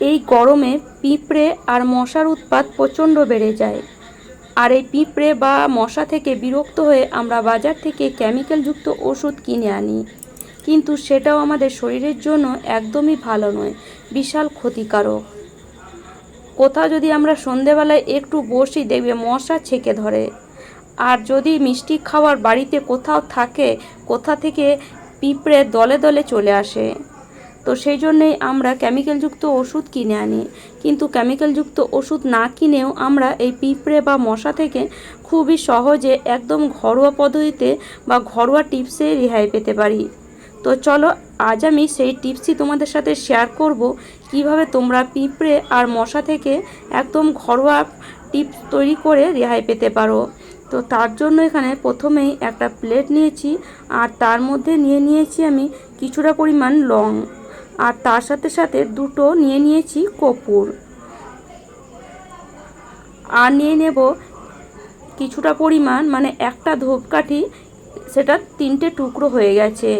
এই গরমে পিঁপড়ে আর মশার উৎপাত প্রচণ্ড বেড়ে যায়। আর এই পিঁপড়ে বা মশা থেকে বিরক্ত হয়ে আমরা বাজার থেকে কেমিক্যালযুক্ত ওষুধ কিনে আনি। কিন্তু সেটাও আমাদের শরীরের জন্য একদমই ভালো নয়, বিশাল ক্ষতিকারক। কোথাও যদি আমরা সন্ধেবেলায় একটু বসি দেখবে মশা ছেঁকে ধরে। আর যদি মিষ্টি খাওয়ার বাড়িতে কোথাও থাকে, কোথা থেকে পিঁপড়ে দলে দলে চলে আসে। তো সেই জন্যেই আমরা কেমিক্যালযুক্ত ওষুধ কিনে আনি। কিন্তু কেমিক্যালযুক্ত ওষুধ না কিনেও আমরা এই পিঁপড়ে বা মশা থেকে খুবই সহজে একদম ঘরোয়া পদ্ধতিতে বা ঘরোয়া টিপসে রেহাই পেতে পারি। তো চলো, আজ আমি সেই টিপসই তোমাদের সাথে শেয়ার করব, কীভাবে তোমরা পিঁপড়ে আর মশা থেকে একদম ঘরোয়া টিপস তৈরি করে রেহাই পেতে পারো। তো তার জন্য এখানে প্রথমেই একটা প্লেট নিয়েছি, আর তার মধ্যে নিয়ে নিয়েছি আমি কিছুটা পরিমাণ লং। আর তার সাথে সাথে দুটো নিয়ে নিয়েছি কপুর। আর নিয়ে নেব কিছুটা পরিমাণ মানে একটা ধূপকাঠি, সেটা তিনটে টুকরো হয়ে গেছে।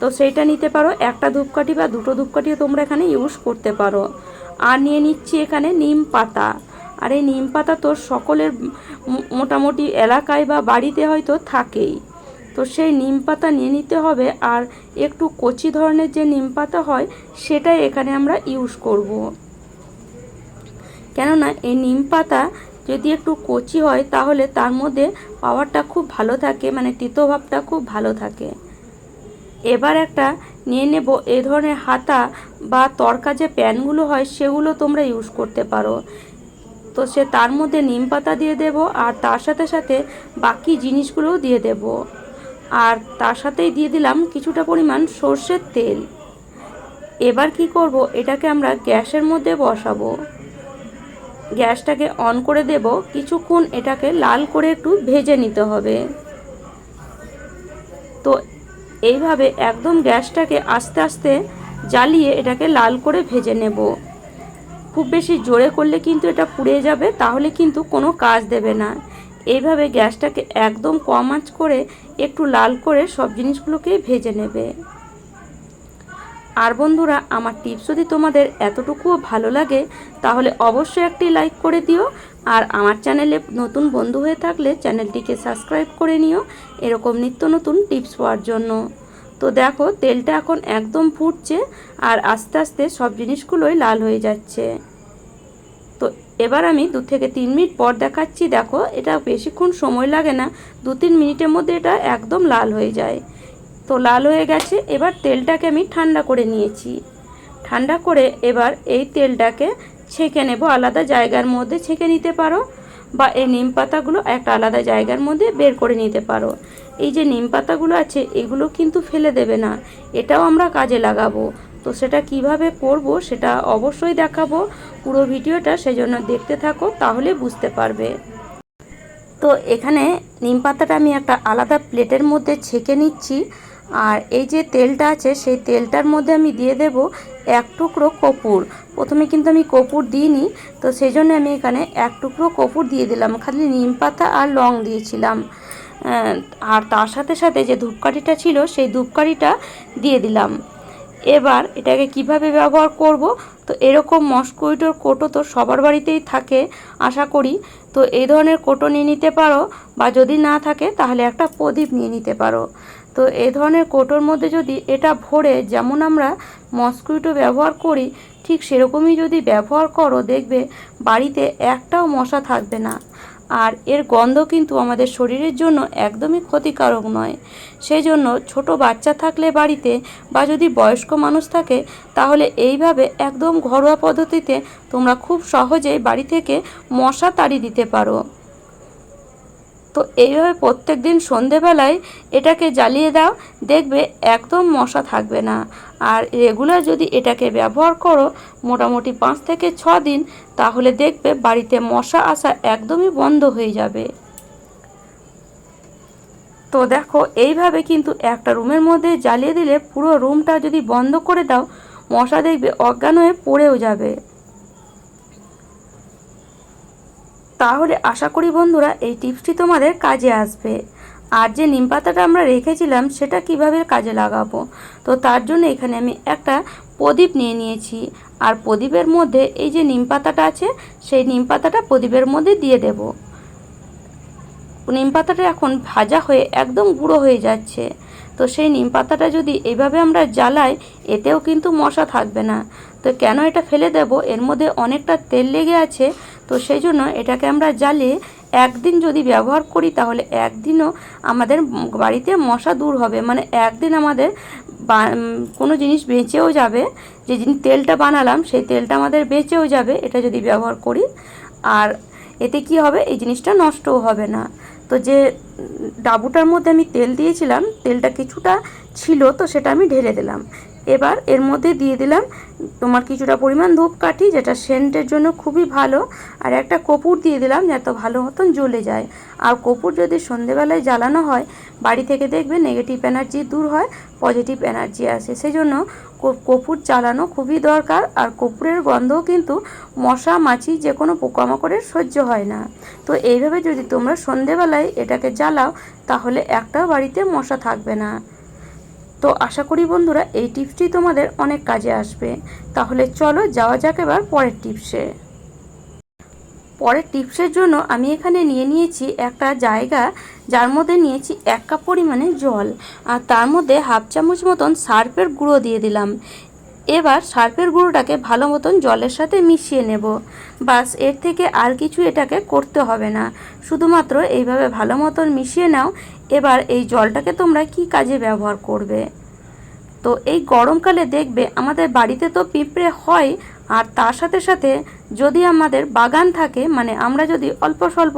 তো সেইটা নিতে পারো, একটা ধূপকাঠি বা দুটো ধূপকাঠিও তোমরা এখানে ইউজ করতে পারো। আর নিয়ে নিচ্ছি এখানে নিম পাতা। আর এই নিম পাতা তো সকলের মোটামুটি এলাকায় বা বাড়িতে হয়তো থাকেই। তো সেই নিম পাতা নিয়ে নিতে হবে আর একটু কচি ধরনের যে নিম পাতা হয় সেটাই এখানে আমরা ইউজ করব। কেননা এই নিম পাতা যদি একটু কচি হয় তাহলে তার মধ্যে পাওয়ারটা খুব ভালো থাকে মানে তিতভাবটা খুব ভালো থাকে। এবার একটা নিয়ে নেব এ ধরনের হাতা বা তরকা যে প্যানগুলো হয় সেগুলো তোমরা ইউজ করতে পারো। তো সে তার মধ্যে নিম পাতা দিয়ে দেব আর তার সাথে সাথে বাকি জিনিসগুলোও দিয়ে দেব। আর তার সাথেই দিয়ে দিলাম কিছুটা পরিমাণ সর্ষের তেল। এবার কি করব? এটাকে আমরা গ্যাসের মধ্যে বসাবো। গ্যাসটাকে অন করে দেব। কিছুক্ষণ এটাকে লাল করে একটু ভেজে নিতে হবে। তো এইভাবে একদম গ্যাসটাকে আস্তে আস্তে জ্বালিয়ে এটাকে লাল করে ভেজে নেব। খুব বেশি জোরে করলে কিন্তু এটা পুড়ে যাবে, তাহলে কিন্তু কোনো কাজ দেবে না। এইভাবে গ্যাসটাকে একদম কম আঁচ করে একটু লাল করে সব জিনিসগুলোকে ভেজে নেবে। আর বন্ধুরা, আমার টিপস যদি তোমাদের এতটুকুও ভালো লাগে, তাহলে অবশ্যই একটি লাইক করে দিও। আর আমার চ্যানেলে নতুন বন্ধু হয়ে থাকলে চ্যানেলটিকে সাবস্ক্রাইব করে নিও, এরকম নিত্য নতুন টিপস পাওয়ার জন্য। তো দেখো, তেলটা এখন একদম ফুটছে, আর আস্তে আস্তে সব জিনিসগুলোই লাল হয়ে যাচ্ছে। তো এবার আমি দু থেকে তিন মিনিট পর দেখাচ্ছি, দেখো, এটা বেশিক্ষণ সময় লাগে না, দু তিন মিনিটের মধ্যে এটা একদম লাল হয়ে যায়। তো লাল হয়ে গেছে, এবার তেলটাকে আমি ঠান্ডা করে নিয়েছি। ঠান্ডা করে এবার এই তেলটাকে ছেঁকে নেব, আলাদা জায়গার মধ্যে ছেঁকে নিতে পারো বা এই নিম পাতাগুলো একটা আলাদা জায়গার মধ্যে বের করে নিতে পারো। এই যে নিম পাতাগুলো আছে, এগুলো কিন্তু ফেলে দেবে না, এটাও আমরা কাজে লাগাবো। তো সেটা কীভাবে করব সেটা অবশ্যই দেখাবো পুরো ভিডিওটা, সেজন্য দেখতে থাকো, তাহলে বুঝতে পারবে। তো এখানে নিম পাতাটা আমি একটা আলাদা প্লেটের মধ্যে ছেঁকে নিচ্ছি, আর এই যে তেলটা আছে সেই তেলটার মধ্যে আমি দিয়ে দেব এক টুকরো কপুর। প্রথমে কিন্তু আমি কপুর দিইনি, তো সেই জন্য আমি এখানে এক টুকরো কপুর দিয়ে দিলাম, খালি নিম পাতা আর লং দিয়েছিলাম। আর তার সাথে সাথে যে ধূপকাঠিটা ছিল সেই ধূপকাঠিটা দিয়ে দিলাম। এবার এটাকে কীভাবে ব্যবহার করব? তো এরকম মস্কুইটোর কোটো তো সবার বাড়িতেই থাকে, আশা করি। তো এই ধরনের কোটো নিয়ে নিতে পারো বা যদি না থাকে তাহলে একটা প্রদীপ নিয়ে নিতে পারো। তো এই ধরনের কোটোর মধ্যে যদি এটা ভরে, যেমন আমরা মস্কুইটো ব্যবহার করি, ঠিক সেরকমই যদি ব্যবহার করো, দেখবে বাড়িতে একটাও মশা থাকবে না। আর এর গন্ধ কিন্তু আমাদের শরীরের জন্য একদমই ক্ষতিকারক নয়। সেই জন্য ছোট বাচ্চা থাকলে বাড়িতে বা যদি বয়স্ক মানুষ থাকে, তাহলে এইভাবে একদম ঘরোয়া পদ্ধতিতে তোমরা খুব সহজেই বাড়ি থেকে মশা তাড়ি দিতে পারো। তো এইভাবে প্রত্যেক দিন সন্ধেবেলায় এটাকে জ্বালিয়ে দাও, দেখবে একদম মশা থাকবে না। আর রেগুলার যদি এটাকে ব্যবহার করো মোটামুটি পাঁচ থেকে ছ দিন, তাহলে দেখবে বাড়িতে মশা আসা একদমই বন্ধ হয়ে যাবে। তো দেখো, এইভাবে কিন্তু একটা রুমের মধ্যে জ্বালিয়ে দিলে পুরো রুমটা যদি বন্ধ করে দাও, মশা দেখবে অজ্ঞান হয়ে পড়েও যাবে। তাহলে আশা করি বন্ধুরা এই টিপসটি তোমাদের কাজে আসবে। আর যে নিম পাতাটা আমরা রেখেছিলাম, সেটা কীভাবে কাজে লাগাবো? তো তার জন্য এখানে আমি একটা প্রদীপ নিয়ে নিয়েছি। আর প্রদীপের মধ্যে এই যে নিম পাতাটা আছে, সেই নিম পাতাটা প্রদীপের মধ্যে দিয়ে দেব। নিম পাতাটা এখন ভাজা হয়ে একদম গুঁড়ো হয়ে যাচ্ছে। তো সেই নিম পাতাটা যদি এইভাবে আমরা জ্বালাই, এতেও কিন্তু মশা থাকবে না। তো কেন এটা ফেলে দেব? এর মধ্যে অনেকটা তেল লেগে আছে তো সেই জন্য এটাকে আমরা জ্বালিয়ে একদিন যদি ব্যবহার করি, তাহলে একদিনও আমাদের বাড়িতে মশা দূর হবে। মানে একদিন আমাদের কোনো জিনিস বেঁচেও যাবে। যে তেলটা বানালাম, সেই তেলটা আমাদের বেঁচেও যাবে, এটা যদি ব্যবহার করি। আর এতে কি হবে? এই জিনিসটা নষ্টও হবে না। তো যে ডাবুটার মধ্যে আমি তেল দিয়েছিলাম, তেলটা কিছুটা ছিল, তো সেটা আমি ঢেলে দিলাম। এবার এর মধ্যে দিয়ে দিলাম তোমার কিছুটা পরিমাণ ধূপকাঠি, যেটা সেন্টের জন্য খুবই ভালো, আর একটা কপুর দিয়ে দিলাম যাতে ভালো মতন জ্বলে যায়। আর কপুর যদি সন্ধেবেলায় জ্বালানো হয়, বাড়ি থেকে দেখবে নেগেটিভ এনার্জি দূর হয় পজিটিভ এনার্জি আসে। সেই জন্য কপুর জ্বালানো খুবই দরকার, আর কপুরের গন্ধও কিন্তু মশা, মাছি যে কোনো পোকামাকড়ের সহ্য হয় না। তো এইভাবে যদি তোমরা সন্ধেবেলায় এটাকে জ্বালাও, তাহলে একটাও বাড়িতে মশা থাকবে না। তো আশা করি বন্ধুরা এই টিপসটি তোমাদের অনেক কাজে আসবে। তাহলে চলো যাওয়া যাক এবার পরের টিপসে। পরের টিপসের জন্য আমি এখানে নিয়ে নিয়েছি একটা জায়গা, যার মধ্যে নিয়েছি এক কাপ পরিমাণে জল। আর তার মধ্যে হাফ চামচ মতন সার্ফের গুঁড়ো দিয়ে দিলাম। এবার সার্ফের গুঁড়োটাকে ভালো মতন জলের সাথে মিশিয়ে নেব। বাস, এর থেকে আর কিছু এটাকে করতে হবে না। শুধুমাত্র এইভাবে ভালো মতন মিশিয়ে নাও। এবার এই জলটাকে তোমরা কি কাজে ব্যবহার করবে? তো এই গরমকালে দেখবে আমাদের বাড়িতে তো পিঁপড়ে হয়, আর তার সাথে সাথে যদি আমাদের বাগান থাকে মানে আমরা যদি অল্প স্বল্প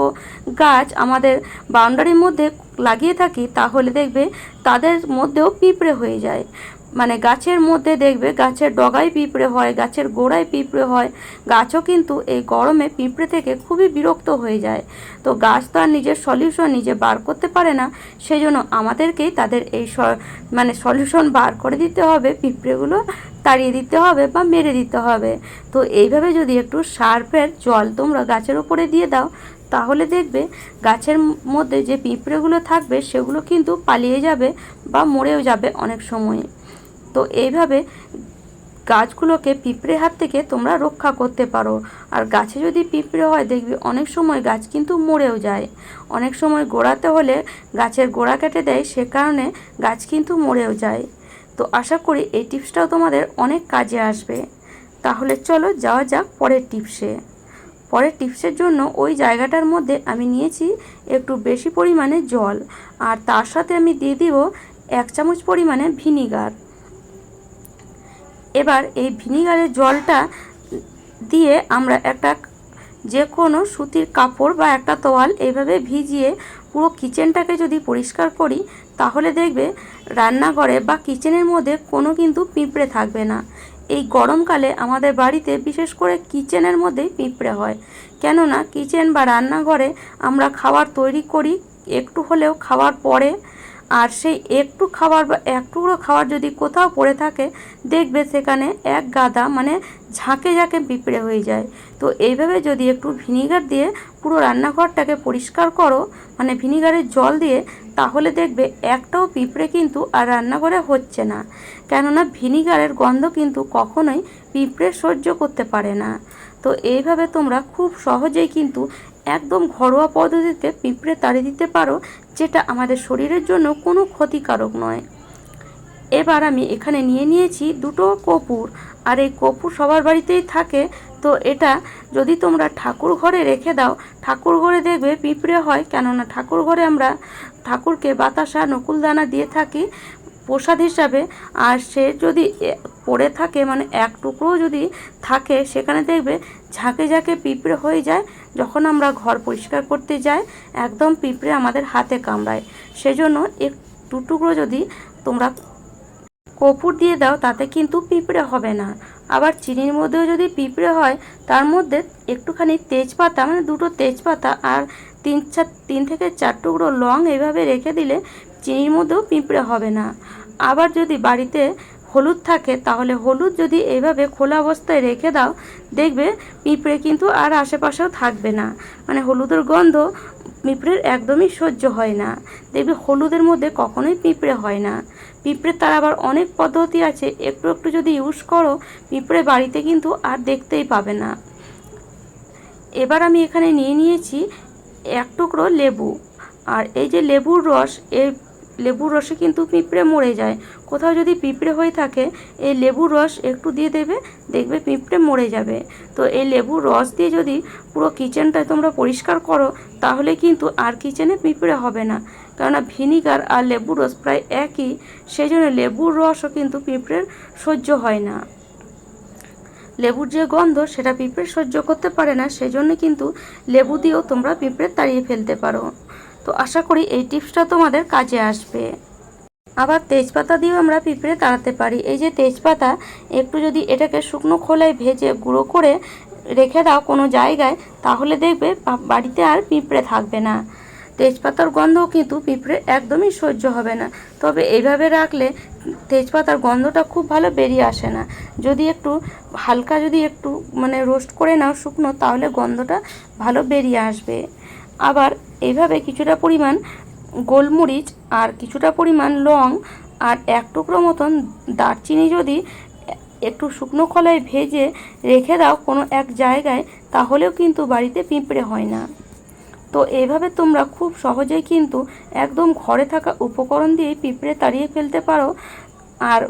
গাছ আমাদের বাউন্ডারির মধ্যে লাগিয়ে থাকি, তাহলে দেখবে তাদের মধ্যেও পিঁপড়ে হয়ে যায়। মানে গাছের মধ্যে দেখবে গাছের ডগায় পিঁপড়ে হয়, গাছের গোড়ায় পিঁপড়ে হয়। গাছও কিন্তু এই গরমে পিঁপড়ে থেকে খুবই বিরক্ত হয়ে যায়। তো গাছ তো আর নিজের সলিউশন নিজে বার করতে পারে না। সেই জন্য আমাদেরকেই তাদের এই মানে সলিউশন বার করে দিতে হবে, পিঁপড়েগুলো তাড়িয়ে দিতে হবে বা মেরে দিতে হবে। তো এইভাবে যদি একটু সার্ফের জল তোমরা গাছের উপরে দিয়ে দাও, তাহলে দেখবে গাছের মধ্যে যে পিঁপড়েগুলো থাকবে, সেগুলো কিন্তু পালিয়ে যাবে বা মরেও যাবে অনেক সময়। তো এইভাবে গাছগুলোকে পিঁপড়ে হাত থেকে তোমরা রক্ষা করতে পারো। আর গাছে যদি পিঁপড়ে হয়, দেখবি অনেক সময় গাছ কিন্তু মরেও যায়। অনেক সময় গোড়াতে হলে গাছের গোড়া কেটে দেয়, সে কারণে গাছ কিন্তু মরেও যায়। তো আশা করি এই টিপসটাও তোমাদের অনেক কাজে আসবে। তাহলে চলো যাওয়া যাক পরের টিপসে। পরের টিপসের জন্য ওই জায়গাটার মধ্যে আমি নিয়েছি একটু বেশি পরিমাণে জল। আর তার সাথে আমি দিয়ে দিব এক চামচ পরিমাণে ভিনিগার। এবার এই ভিনিগারের জলটা দিয়ে আমরা একটা যে কোনো সুতির কাপড় বা একটা তোয়াল এইভাবে ভিজিয়ে পুরো কিচেনটাকে যদি পরিষ্কার করি, তাহলে দেখবে রান্নাঘরে বা কিচেনের মধ্যে কোনো কিন্তু পিঁপড়ে থাকবে না। এই গরমকালে আমাদের বাড়িতে বিশেষ করে কিচেনের মধ্যেই পিঁপড়ে হয়। কেননা কিচেন বা রান্নাঘরে আমরা খাবার তৈরি করি, একটু হলেও খাওয়ার পরে আর সেই একটু খাবার বা এক টুকরো খাবার যদি কোথাও পড়ে থাকে, দেখবে সেখানে এক গাদা মানে ঝাঁকে ঝাঁকে পিঁপড়ে হয়ে যায়। তো এইভাবে যদি একটু ভিনিগার দিয়ে পুরো রান্নাঘরটাকে পরিষ্কার করো মানে ভিনিগারের জল দিয়ে, তাহলে দেখবে একটাও পিঁপড়ে কিন্তু আর রান্নাঘরে হচ্ছে না। কেননা ভিনিগারের গন্ধ কিন্তু কখনোই পিঁপড়ে সহ্য করতে পারে না। তো এইভাবে তোমরা খুব সহজেই কিন্তু একদম ঘরোয়া পদ্ধতিতে পিঁপড়ে তাড়িয়ে দিতে পারো, যেটা আমাদের শরীরের জন্য কোনো ক্ষতিকারক নয়। এবার আমি এখানে নিয়ে নিয়েছি দুটো কপুর, আর এই কপুর সবার বাড়িতেই থাকে, তো এটা যদি তোমরা ঠাকুর ঘরে রেখে দাও, ঠাকুর ঘরে দেখবে পিঁপড়ে হয়, কেননা ঠাকুর ঘরে আমরা ঠাকুরকে বাতাসা, নকুলদানা দিয়ে থাকি প্রসাদ হিসাবে, আর সে যদি পড়ে থাকে মানে এক টুকরো যদি থাকে, সেখানে দেখবে ঝাঁকে ঝাঁকে পিঁপড়ে হয়ে যায় যখন আমরা ঘর পরিষ্কার করতে যাই, একদম পিঁপড়ে আমাদের হাতে কামড়ায়। সেজন্য একটু টুকরো যদি তোমরা কপুর দিয়ে দাও, তাতে কিন্তু পিঁপড়ে হবে না। আবার চিনির মধ্যেও যদি পিঁপড়ে হয়, তার মধ্যে একটুখানি তেজপাতা মানে দুটো তেজপাতা আর তিন চার তিন থেকে চার টুকরো লং এভাবে রেখে দিলে চিনির মধ্যেও পিঁপড়ে হবে না। আবার যদি বাড়িতে হলুদ থাকে, তাহলে হলুদ যদি এইভাবে খোলা অবস্থায় রেখে দাও, দেখবে পিঁপড়ে কিন্তু আর আশেপাশেও থাকবে না। মানে হলুদের গন্ধ পিঁপড়ের একদমই সহ্য হয় না। দেখবে হলুদের মধ্যে কখনোই পিঁপড়ে হয় না। পিঁপড়ে তার আবার অনেক পদ্ধতি আছে, একটু একটু যদি ইউজ করো, পিঁপড়ে বাড়িতে কিন্তু আর দেখতেই পাবে না। এবার আমি এখানে নিয়ে নিয়েছি এক টুকরো লেবু। আর এই যে লেবুর রস এই লেবুর রসে কিন্তু পিঁপড়ে মরে যায়। কোথাও যদি পিঁপড়ে হয়ে থাকে, এই লেবুর রস একটু দিয়ে দেবে, দেখবে পিঁপড়ে মরে যাবে। তো এই লেবুর রস দিয়ে যদি পুরো কিচেনটা তোমরা পরিষ্কার করো, তাহলে কিন্তু আর কিচেনে পিঁপড়ে হবে না। কেননা ভিনিগার আর লেবুর রস প্রায় একই সেই জন্য লেবুর রসও কিন্তু পিঁপড়ের সহ্য হয় না। লেবুর যে গন্ধ, সেটা পিঁপড়ে সহ্য করতে পারে না সেই জন্য কিন্তু লেবু দিয়েও তোমরা পিঁপড়ে তাড়িয়ে ফেলতে পারো। তো আশা করি এই টিপসটা তোমাদের কাজে আসবে। আবার তেজপাতা দিয়েও আমরা পিঁপড়ে তাড়াতে পারি। এই যে তেজপাতা, একটু যদি এটাকে শুকনো খোলায় ভেজে গুঁড়ো করে রেখে দাও কোনো জায়গায়, তাহলে দেখবে বাড়িতে আর পিঁপড়ে থাকবে না। তেজপাতার গন্ধও কিন্তু পিঁপড়ে একদমই সহ্য হবে না। তবে এইভাবে রাখলে তেজপাতার গন্ধটা খুব ভালো বেরিয়ে আসে না। যদি একটু হালকা যদি একটু মানে রোস্ট করে নাও শুকনো, তাহলে গন্ধটা ভালো বেরিয়ে আসবে। আবার এইভাবে কিছুটা পরিমাণ গোলমরিচ আর কিছুটা পরিমাণ লং আর এক টুকরো মতন দারচিনি যদি একটু শুকনো খোলায় ভেজে রেখে দাও কোনো এক জায়গায়, তাহলেও কিন্তু বাড়িতে পিঁপড়ে হয় না। তো এইভাবে তোমরা খুব সহজেই কিন্তু একদম ঘরে থাকা উপকরণ দিয়ে পিঁপড়ে তাড়িয়ে ফেলতে পারো। আর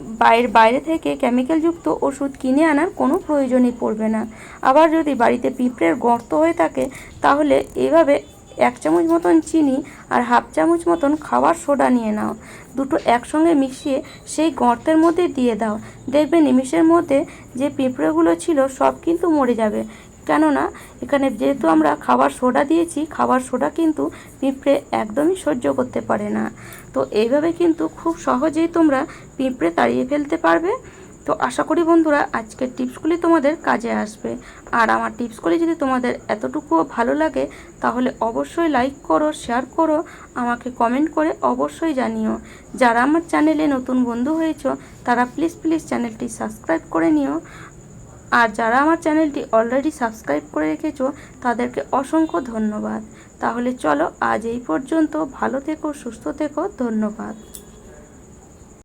বাইরে বাইরে থেকে কেমিক্যালযুক্ত ওষুধ কিনে আনার কোনো প্রয়োজনই পড়বে না। আবার যদি বাড়িতে পিঁপড়ের গর্ত হয়ে থাকে, তাহলে এভাবে এক চামচ মতন চিনি আর হাফ চামচ মতন খাবার সোডা নিয়ে নাও। দুটো একসঙ্গে মিশিয়ে সেই গর্তের মধ্যে দিয়ে দাও। দেখবে নিমিষের মধ্যে যে পিঁপড়েগুলো ছিল সব কিন্তু মরে যাবে। কেননা, এখানে যেহেতু আমরা খাবার সোডা দিয়েছি, খাবার সোডা কিন্তু পিঁপড়ে একদমই সহ্য করতে পারে না। তো এইভাবে কিন্তু খুব সহজেই তোমরা পিঁপড়ে তাড়িয়ে ফেলতে পারবে। তো আশা করি বন্ধুরা, আজকের টিপসগুলি তোমাদের কাজে আসবে। আর আমার টিপসগুলি যদি তোমাদের এতটুকুও ভালো লাগে, তাহলে অবশ্যই লাইক করো, শেয়ার করো, আমাকে কমেন্ট করে অবশ্যই জানিও। যারা আমার চ্যানেলে নতুন বন্ধু হয়েছো, তারা প্লিজ প্লিজ চ্যানেলটি সাবস্ক্রাইব করে নিও। আর যারা আমার চ্যানেলটি অলরেডি সাবস্ক্রাইব করে রেখেছো, তাদেরকে অসংখ্য ধন্যবাদ। তাহলে চলো আজ এই পর্যন্ত ভালো থেকো, সুস্থ থেকো, ধন্যবাদ।